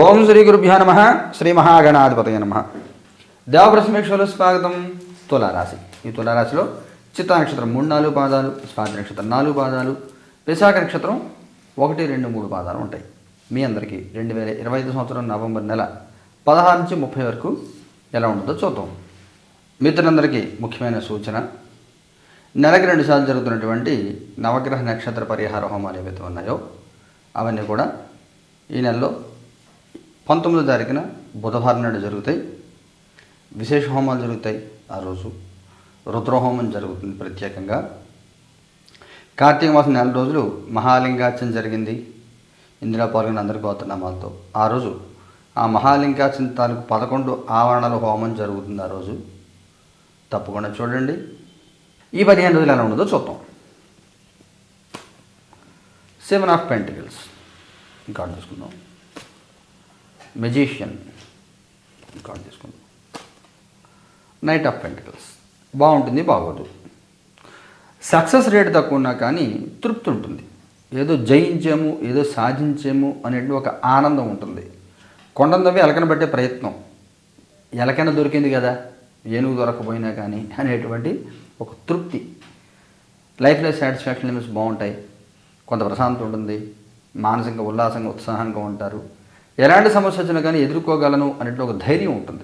ఓం శ్రీ గురుభ్యో నమ. శ్రీ మహాగణాధిపతయ నమ. దేవప్రసమేశ్వరు స్వాగతం. తులారాశి. ఈ తులారాశిలో చిత్తా నక్షత్రం మూడు నాలుగు పాదాలు స్వాతి నక్షత్రం నాలుగు పాదాలు విశాఖ నక్షత్రం ఒకటి రెండు మూడు పాదాలు ఉంటాయి. మీ అందరికీ రెండు వేల ఇరవై ఐదు సంవత్సరం నవంబర్ నెల పదహారు నుంచి ముప్పై వరకు ఎలా ఉంటుందో చూద్దాం. మిత్రులందరికీ ముఖ్యమైన సూచన. నెలకి రెండు సార్లు జరుగుతున్నటువంటి నవగ్రహ నక్షత్ర పరిహార హోమాలు ఏవైతే ఉన్నాయో అవన్నీ కూడా ఈ నెలలో పంతొమ్మిదో తారీఖున బుధవారం నాడు జరుగుతాయి. విశేష హోమాలు జరుగుతాయి ఆ రోజు. రుద్రహోమం జరుగుతుంది ప్రత్యేకంగా. కార్తీక మాసం నెల రోజులు మహాలింగార్చన జరిగింది. ఇందులో పాల్గొన్న అందరి గోత్రనామాలతో. ఆ రోజు ఆ మహాలింగార్చన తాలూకు పదకొండు ఆవరణల హోమం జరుగుతుంది ఆ రోజు. తప్పకుండా చూడండి. ఈ పదిహేను రోజులు ఎలా ఉండదో చూద్దాం. Seven of pentacles. ఇంకా చూసుకుందాం. మెజీషియన్ ఇంకా తీసుకుందాం నైట్ ఆఫ్ పెంటికల్స్ బాగుంటుంది బాగోదు. సక్సెస్ రేట్ తక్కువ ఉన్నా కానీ తృప్తి ఉంటుంది. ఏదో జయించాము ఏదో సాధించాము అనేటువంటి ఒక ఆనందం ఉంటుంది. కొండందవి తవ్వి ఎలకన పట్టే ప్రయత్నం. ఎలకన దొరికింది కదా ఏనుగు దొరకపోయినా కానీ అనేటువంటి ఒక తృప్తి. లైఫ్లో సాటిస్ఫాక్షన్ లెవెల్స్ బాగుంటాయి. కొంత ప్రశాంతత ఉంటుంది. మానసికంగా ఉల్లాసంగా ఉత్సాహంగా ఉంటారు. ఎలాంటి సమస్య వచ్చినా కానీ ఎదుర్కోగలను అనేటువంటి ఒక ధైర్యం ఉంటుంది.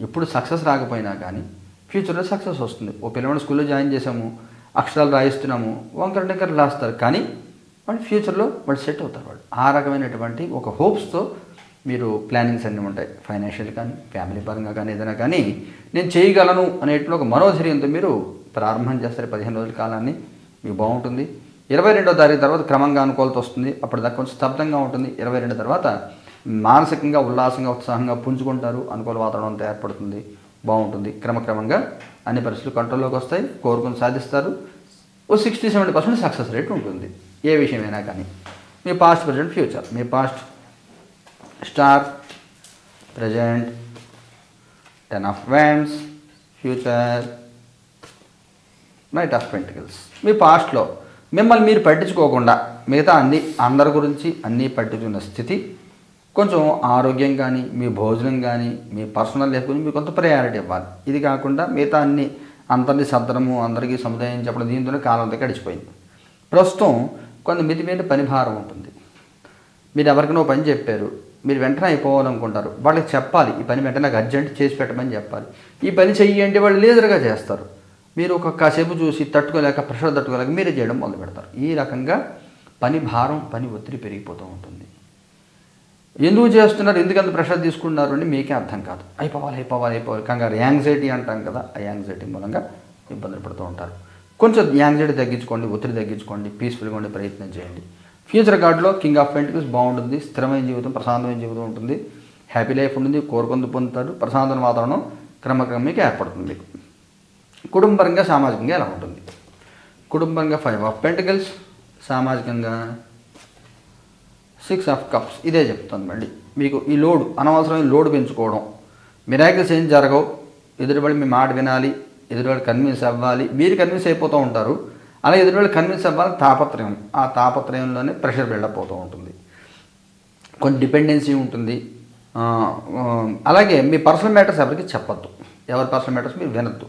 ఇప్పుడు సక్సెస్ రాకపోయినా కానీ ఫ్యూచర్లో సక్సెస్ వస్తుంది. ఓ పిల్లవాడు స్కూల్లో జాయిన్ చేసాము అక్షరాలు రాయిస్తున్నాము వంకర టెంకర రాస్తారు. కానీ వాడు ఫ్యూచర్లో వాడు సెట్ అవుతారు వాడు. ఆ రకమైనటువంటి ఒక హోప్స్తో మీరు ప్లానింగ్స్ అన్నీ ఉంటాయి. ఫైనాన్షియల్ కానీ ఫ్యామిలీ పరంగా కానీ ఏదైనా కానీ నేను చేయగలను అనేటువంటి ఒక మనోధైర్యంతో మీరు ప్రారంభం చేస్తారు. పదిహేను రోజుల కాలాన్ని. మీకు బాగుంటుంది. ఇరవై రెండో తారీఖు తర్వాత క్రమంగా అనుకూలత వస్తుంది. అప్పటిదాకా కొంచెం స్తబ్దంగా ఉంటుంది. ఇరవై రెండు తర్వాత మానసికంగా ఉల్లాసంగా ఉత్సాహంగా పుంజుకుంటారు. అనుకూల వాతావరణం ఏర్పడుతుంది. బాగుంటుంది. క్రమక్రమంగా అన్ని పరిస్థితులు కంట్రోల్లోకి వస్తాయి. కోరుకుని సాధిస్తారు. ఓ sixty seventy percent success rate ఉంటుంది. ఏ విషయమైనా కానీ. మీ past present future. Me past star present ten of wands future knight of pentacles. మీ పాస్ట్లో మిమ్మల్ని మీరు పట్టించుకోకుండా మిగతా అన్ని అందరి గురించి అన్నీ పట్టించుకున్న స్థితి కొంచెం ఆరోగ్యం కానీ మీ భోజనం కానీ మీ పర్సనల్ లైఫ్ గురించి మీకు కొంత ప్రయారిటీ ఇవ్వాలి. ఇది కాకుండా మిగతా అన్ని అందరినీ సద్దనము అందరికీ సముదాయం చెప్పడం దీంతోనే కాలం అంతా గడిచిపోయింది. ప్రస్తుతం కొంత మితిమీరిన పని భారం ఉంటుంది. మీరు ఎవరికైనా పని చెప్పారు మీరు వెంటనే అయిపోవాలనుకుంటారు వాళ్ళకి చెప్పాలి ఈ పని వెంటనే నాకు అర్జెంట్ చేసి పెట్టమని చెప్పాలి. ఈ పని చెయ్యండి వాళ్ళు లేజర్గా చేస్తారు. మీరు ఒక కాసేపు చూసి తట్టుకోలేక ప్రెషర్ తట్టుకోలేక మీరే చేయడం మొదలు పెడతారు. ఈ రకంగా పని భారం పని ఒత్తిడి పెరిగిపోతూ ఉంటుంది. ఎందుకు చేస్తున్నారు? ఎందుకంత ప్రెషర్ తీసుకున్నారు అని మీకే అర్థం కాదు. అయిపోవాలి అయిపోవాలి అయిపోవాలి. కంగారు. యాంగ్జైటీ అంటాం కదా ఆ యాంగ్జైటీ మూలంగా ఇబ్బందులు పడుతూ ఉంటారు. కొంచెం యాంగ్జైటీ తగ్గించుకోండి ఒత్తిడి తగ్గించుకోండి పీస్ఫుల్గా ఉండే ప్రయత్నం చేయండి. ఫ్యూచర్ కార్డులో కింగ్ ఆఫ్ పెంటికల్స్ బాగుంటుంది స్థిరమైన జీవితం ప్రశాంతమైన జీవితం ఉంటుంది. హ్యాపీ లైఫ్ ఉంటుంది కోరుకుందు పొందుతారు ప్రశాంతమైన వాతావరణం క్రమక్రమం ఏర్పడుతుంది. మీకు కుటుంబపరంగా సామాజికంగా ఎలా ఉంటుంది? కుటుంబంగా ఫైవ్ ఆఫ్ పెంటకల్స్ సామాజికంగా సిక్స్ ఆఫ్ కప్స్ ఇదే చెప్తాను మళ్ళీ. మీకు ఈ లోడ్ అనవసరమైన లోడ్ పెంచుకోవడం. మిరాకిల్స్ ఏం జరగవు. ఎదురుబడి మీ మాట వినాలి ఎదురుబడి కన్విన్స్ అవ్వాలి. మీరు కన్విన్స్ అయిపోతూ ఉంటారు. అలా ఎదురువాళ్ళు కన్విన్స్ అవ్వాలి తాపత్రయం. ఆ తాపత్రయంలోనే ప్రెషర్ బిల్డప్ అవుతూ ఉంటుంది. కొన్ని డిపెండెన్సీ ఉంటుంది. అలాగే మీ పర్సనల్ మ్యాటర్స్ ఎవరికి చెప్పద్దు. ఎవరి పర్సనల్ మ్యాటర్స్ మీరు వినొద్దు.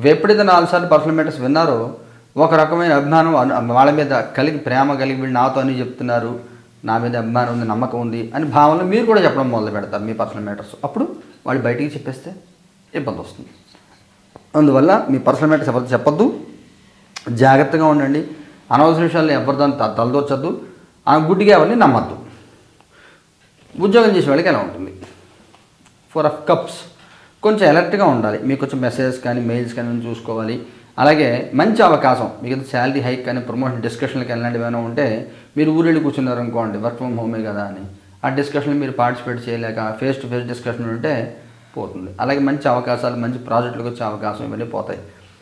ఎప్పుడైతే నాలుగు సార్లు పర్సనల్ మ్యాటర్స్ విన్నారో ఒక రకమైన అభిమానం వాళ్ళ మీద కలిగి ప్రేమ కలిగి వీళ్ళు నాతో అని చెప్తున్నారు నా మీద అభిమానం ఉంది నమ్మకం ఉంది అని భావనలో మీరు కూడా చెప్పడం మొదలు పెడతారు మీ పర్సనల్ మ్యాటర్స్ అప్పుడు వాళ్ళు బయటికి చెప్పేస్తే ఇబ్బంది వస్తుంది. అందువల్ల మీ పర్సనల్ మ్యాటర్స్ ఎవరు చెప్పొద్దు. జాగ్రత్తగా ఉండండి. అనవసర విషయాలు ఎవరితో తలదోచద్దు ఆ గుడ్డిగా ఎవరిని నమ్మద్దు. ఉద్యోగం చేసే వాళ్ళకి ఎలా ఉంటుంది? ఫోర్ ఆఫ్ కప్స్ కొంచెం అలర్ట్గా ఉండాలి. మీకు కొంచెం మెసేజెస్ కానీ మెయిల్స్ కానీ చూసుకోవాలి. అలాగే మంచి అవకాశం. మీకు శాలరీ హైక్ కానీ ప్రమోషన్ డిస్కషన్లకి వెళ్ళండి ఏమైనా ఉంటే మీరు ఊరెళ్ళి కూర్చున్నారు అనుకోండి వర్క్ ఫ్రమ్ హోమే కదా అని. ఆ డిస్కషన్లు మీరు పార్టిసిపేట్ చేయలేక ఫేస్ టు ఫేస్ డిస్కషన్ ఉంటే పోతుంది. అలాగే మంచి అవకాశాలు మంచి ప్రాజెక్టులకు వచ్చే అవకాశం ఇవన్నీ పోతాయి.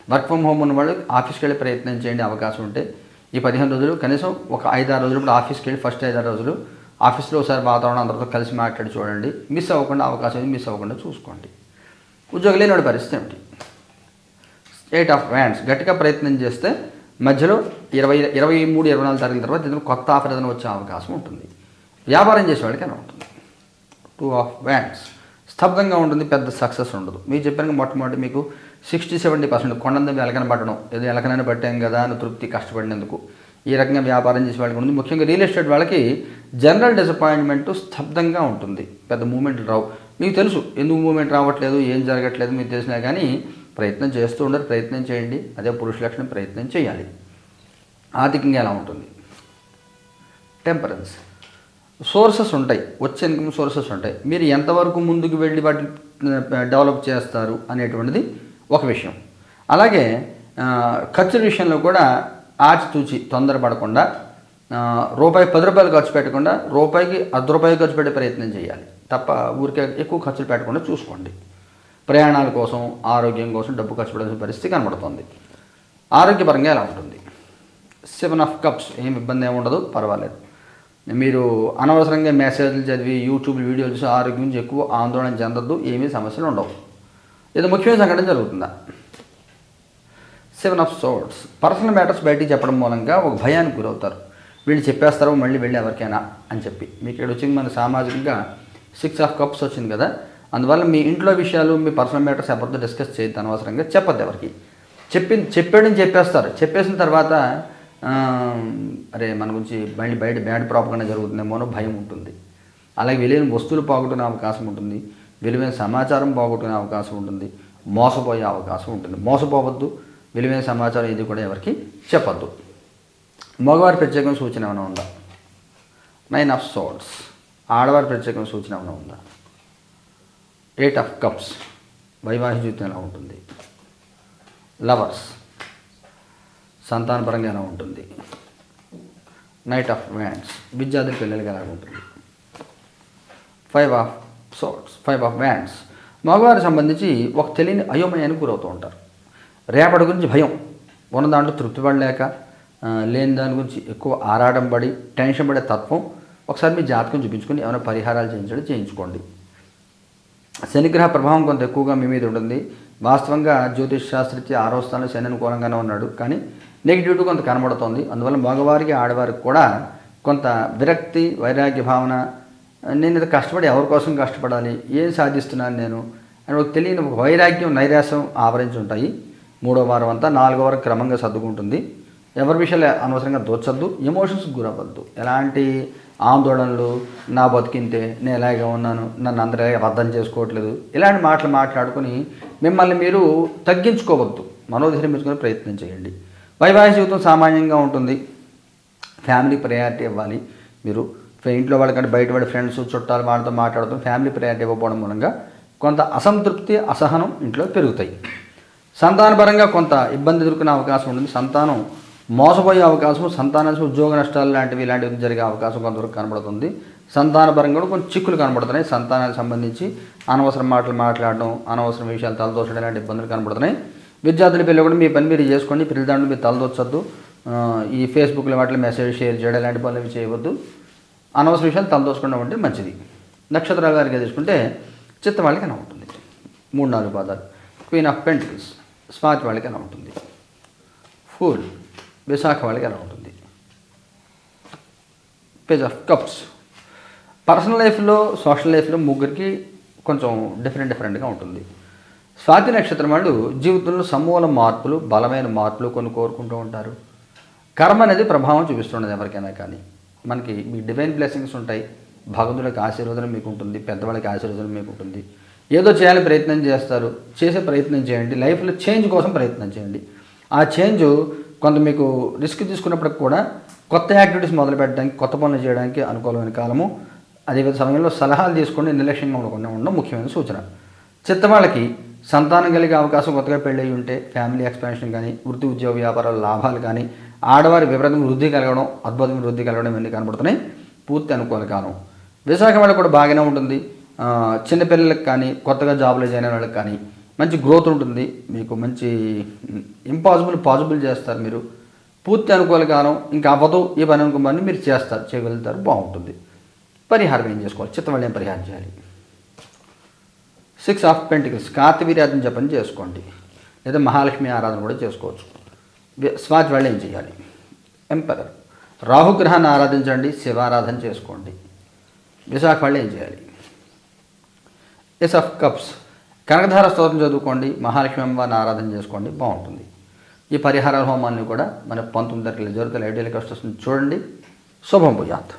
వర్క్ ఫ్రమ్ హోమ్ ఉన్న వాళ్ళు ఆఫీస్కి వెళ్ళి ప్రయత్నం చేయండి అవకాశం ఉంటే. ఈ పదిహేను రోజులు కనీసం ఒక ఐదారు రోజులు ఇప్పుడు ఆఫీస్కి వెళ్ళి ఫస్ట్ ఐదారు రోజులు ఆఫీస్లో ఒకసారి వాతావరణం అందరితో కలిసి మాట్లాడి చూడండి. మిస్ అవ్వకుండా అవకాశం మిస్ అవ్వకుండా చూసుకోండి. ఉద్యోగం లేనివాడి పరిస్థితి ఏమిటి? ఎయిట్ ఆఫ్ హ్యాండ్స్ గట్టిగా ప్రయత్నం చేస్తే మధ్యలో ఇరవై ఇరవై మూడు ఇరవై నాలుగు తారీఖుల తర్వాత ఏదైనా కొత్త ఆఫర్ ఏదైనా వచ్చే అవకాశం ఉంటుంది. వ్యాపారం చేసేవాడికి ఎలా ఉంటుంది. టూ ఆఫ్ వ్యాండ్స్ స్తబ్దంగా ఉంటుంది పెద్ద సక్సెస్ ఉండదు. మీరు చెప్పాను మొట్టమొదటి మీకు సిక్స్టీ సెవెంటీ పర్సెంట్ కొండంత వెలకన పట్టడం. ఏదో ఎలకనైనా పట్టాం కదా అని తృప్తి కష్టపడినందుకు. ఈ రకంగా వ్యాపారం చేసే వాళ్ళకి ఉంది ముఖ్యంగా రియల్ ఎస్టేట్ వాళ్ళకి జనరల్ డిసప్పాయింట్మెంట్ స్తబ్దంగా ఉంటుంది. పెద్ద మూమెంట్లు రావు. మీకు తెలుసు ఎందుకు మూమెంట్ రావట్లేదు ఏం జరగట్లేదు మీకు తెలిసినా కానీ ప్రయత్నం చేస్తూ ఉండరు ప్రయత్నం చేయండి. అదే పురుష లక్షణం ప్రయత్నం చేయాలి. ఆర్థికంగా ఎలా ఉంటుంది? టెంపరెన్స్ సోర్సెస్ ఉంటాయి. వచ్చే ఇన్కమ్ సోర్సెస్ ఉంటాయి. మీరు ఎంతవరకు ముందుకు వెళ్ళి వాటిని డెవలప్ చేస్తారు అనేటువంటిది ఒక విషయం. అలాగే ఖర్చుల విషయంలో కూడా ఆచితూచి తొందరపడకుండా రూపాయి పది రూపాయలు ఖర్చు పెట్టకుండా రూపాయికి అర్ధ రూపాయి ఖర్చు పెట్టే ప్రయత్నం చేయాలి. తప్ప ఊరికే ఎక్కువ ఖర్చులు పెట్టకుండా చూసుకోండి. ప్రయాణాల కోసం ఆరోగ్యం కోసం డబ్బు ఖర్చు పెట్టాల్సిన పరిస్థితి కనబడుతుంది. ఆరోగ్యపరంగా ఎలా ఉంటుంది? సెవెన్ ఆఫ్ కప్స్ ఏం ఇబ్బంది ఏమి ఉండదు పర్వాలేదు. మీరు అనవసరంగా మెసేజ్లు చదివి యూట్యూబ్ వీడియోలు చూసి ఆరోగ్యం గురించి ఎక్కువ ఆందోళన చెందద్దు ఏమీ సమస్యలు ఉండవు. ఇది ముఖ్యమైన సంఘటన జరుగుతుందా? Seven of swords personal matters బయటికి చెప్పడం మూలంగా ఒక భయానికి గురవుతారు. వీళ్ళు చెప్పేస్తారో మళ్ళీ వెళ్ళి ఎవరికైనా అని చెప్పి. మీకు ఇక్కడ వచ్చింది మన సామాజికంగా సిక్స్ ఆఫ్ కప్స్ వచ్చింది కదా. అందువల్ల మీ ఇంట్లో విషయాలు మీ పర్సనల్ మ్యాటర్స్ ఎవరితో డిస్కస్ చేయొద్దు అనవసరంగా చెప్పద్దు ఎవరికి. చెప్పి చెప్పాడని చెప్పేస్తారు. చెప్పేసిన తర్వాత అరే మన గురించి మళ్ళీ బయట బ్యాడ్ ప్రాపర్గా జరుగుతుందేమోనో భయం ఉంటుంది. అలాగే విలువైన వస్తువులు పోగొట్టుకునే అవకాశం ఉంటుంది. విలువైన సమాచారం పోగొట్టుకునే అవకాశం ఉంటుంది. మోసపోయే అవకాశం ఉంటుంది. మోసపోవద్దు. విలువైన సమాచారం ఇది కూడా ఎవరికి చెప్పద్దు. మగవారి ప్రత్యేకం సూచన ఏమైనా ఉందా? నైన్ ఆఫ్ సోర్ట్స్ ఆడవారి ప్రత్యేకం సూచన ఏమైనా ఉందా? ఎయిట్ ఆఫ్ కప్స్ వైవాహిక జీవితం ఎలా ఉంటుంది? లవర్స్ సంతానపరంగా ఎలా ఉంటుంది? నైట్ ఆఫ్ వ్యాండ్స్ విద్యార్థుల పిల్లలకి ఎలా ఉంటుంది? Five of swords five of wands మగవారికి సంబంధించి ఒక తెలియని అయోమయానికి గురవుతూ ఉంటారు. రేపటి గురించి భయం. ఉన్న దాంట్లో తృప్తి పడలేక లేని దాని గురించి ఎక్కువ ఆరాటం పడి టెన్షన్ పడే తత్వం ఒకసారి మీ జాతకం చూపించుకొని ఏమైనా పరిహారాలు చేయించడం చేయించుకోండి. శనిగ్రహ ప్రభావం కొంత ఎక్కువగా మీ మీద ఉంటుంది. వాస్తవంగా జ్యోతిష్ శాస్త్రరీత్యా ఆరో స్థానంలో శని అనుకూలంగానే ఉన్నాడు. కానీ నెగిటివిటీ కొంత కనబడుతోంది. అందువల్ల మగవారికి ఆడవారికి కూడా కొంత విరక్తి వైరాగ్య భావన నేను ఇది కష్టపడి ఎవరి కోసం కష్టపడాలి ఏం సాధిస్తున్నాను నేను అని ఒక తెలియని ఒక వైరాగ్యం నైరాశ్యం ఆవరించి ఉంటాయి. మూడో వారం అంతా నాలుగో వారం క్రమంగా సర్దుకుంటుంది. ఎవరి విషయాలు అనవసరంగా దోచద్దు ఎమోషన్స్ గురవద్దు ఎలాంటి ఆందోళనలు నా బతికింతే నేను ఎలాగే ఉన్నాను నన్ను అందరూ ఎలాగ అర్థం చేసుకోవట్లేదు ఇలాంటి మాటలు మాట్లాడుకొని మిమ్మల్ని మీరు తగ్గించుకోవద్దు. మనోధైర్యం ప్రయత్నం చేయండి. వైవాహిక జీవితం సామాన్యంగా ఉంటుంది. ఫ్యామిలీ ప్రయారిటీ ఇవ్వాలి. మీరు ఇంట్లో వాళ్ళకంటే బయట వాళ్ళ ఫ్రెండ్స్ చుట్టాలు వాళ్ళతో మాట్లాడుతూ ఫ్యామిలీ ప్రయారిటీ ఇవ్వకపోవడం మూలంగా కొంత అసంతృప్తి అసహనం ఇంట్లో పెరుగుతాయి. సంతానపరంగా కొంత ఇబ్బంది ఎదుర్కొనే అవకాశం ఉంటుంది. సంతానం మోసపోయే అవకాశం సంతానానికి ఉద్యోగ నష్టాలు లాంటివి ఇలాంటివి జరిగే అవకాశం కొంతవరకు కనబడుతుంది. సంతానపరంగా కూడా కొన్ని చిక్కులు కనబడుతున్నాయి. సంతానానికి సంబంధించి అనవసరం మాటలు మాట్లాడడం అనవసరం విషయాలు తలదోచడం ఇలాంటి ఇబ్బందులు కనబడుతున్నాయి. విద్యార్థుల పిల్లలు కూడా మీ పని మీరు చేసుకోండి. పిల్లలు మీరు తలదోచొద్దు. ఈ ఫేస్బుక్లో వాటిలో మెసేజ్ షేర్ చేయడం ఇలాంటి పనులు చేయవద్దు. అనవసర విషయాలు తలదోసుకోవడం అంటే మంచిది. నక్షత్రాల గారికి తీసుకుంటే చిత్త వాళ్ళకి ఎలా ఉంటుంది మూడు నాలుగు పాదాలు. క్వీన్ ఆఫ్ పెంటిల్స్ స్వాతి వాళ్ళకి ఎలా ఉంటుంది ఫూల్ విశాఖ వాళ్ళకి ఎలా ఉంటుంది? పేజ్ ఆఫ్ కప్స్ పర్సనల్ లైఫ్లో సోషల్ లైఫ్లో ముగ్గురికి కొంచెం డిఫరెంట్ డిఫరెంట్గా ఉంటుంది. స్వాతి నక్షత్రం వాళ్ళు జీవితంలో సమూల మార్పులు బలమైన మార్పులు కొన్ని కోరుకుంటూ ఉంటారు. కర్మ అనేది ప్రభావం చూపిస్తున్నది ఎవరికైనా కానీ. మనకి మీ డివైన్ బ్లెస్సింగ్స్ ఉంటాయి. భగవంతుడికి ఆశీర్వదనం మీకు ఉంటుంది పెద్దవాళ్ళకి ఆశీర్వదనం మీకు ఉంటుంది. ఏదో చేయాలని ప్రయత్నం చేస్తారు. చేసే ప్రయత్నం చేయండి. లైఫ్లో చేంజ్ కోసం ప్రయత్నం చేయండి. ఆ చేంజ్ కొంత మీకు రిస్క్ తీసుకున్నప్పటికి కూడా కొత్త యాక్టివిటీస్ మొదలు పెట్టడానికి కొత్త పనులు చేయడానికి అనుకూలమైన కాలము. అదే సమయంలో సలహాలు తీసుకుని నిర్లక్ష్యంగా ఉండకుండా ఉండడం ముఖ్యమైన సూచన. చిత్తవాళ్ళకి సంతానం కలిగే అవకాశం కొత్తగా పెళ్ళి అయి ఉంటే ఫ్యామిలీ ఎక్స్పాన్షన్ కానీ వృత్తి ఉద్యోగ వ్యాపారాల లాభాలు కానీ ఆడవారి విపరీతం వృద్ధి కలగడం అద్భుతమైన వృద్ధి కలగడం ఇవన్నీ కనబడుతున్నాయి. పూర్తి అనుకూల కాలం. విశాఖ వాళ్ళకి కూడా బాగానే ఉంటుంది. చిన్నపిల్లలకు కానీ కొత్తగా జాబులు జాయిన్ వాళ్ళకి కానీ మంచి గ్రోత్ ఉంటుంది. మీకు మంచి ఇంపాసిబుల్ పాసిబుల్ చేస్తారు మీరు. పూర్తి అనుకూల కాలం ఇంకా అవ్వదు ఈ పని అనుకోమని మీరు చేస్తారు. చేయగలుగుతారు బాగుంటుంది. పరిహారం ఏం చేసుకోవాలి? చిత్తవళ్ళు ఏం పరిహారం చేయాలి. సిక్స్ ఆఫ్ పెంటికల్స్ కార్తవీర్యాదం జపం చేసుకోండి. లేదా మహాలక్ష్మి ఆరాధన కూడా చేసుకోవచ్చు. స్వాతి వాళ్ళు ఏం చేయాలి? ఎంపరర్ రాహుగ్రహాన్ని ఆరాధించండి శివారాధన చేసుకోండి. విశాఖ వాళ్ళు ఏం చేయాలి? ఎస్ ఆఫ్ కప్స్ కనకధార స్తోత్రం చదువుకోండి మహాలక్ష్మి అమ్మవారిని ఆరాధన చేసుకోండి బాగుంటుంది. ఈ పరిహార హోమాన్ని కూడా మన పంతొమ్మిది తారీఖులో జరుగుతాయి ఐడియల్ కష్టం చూడండి. శుభం భుజాత్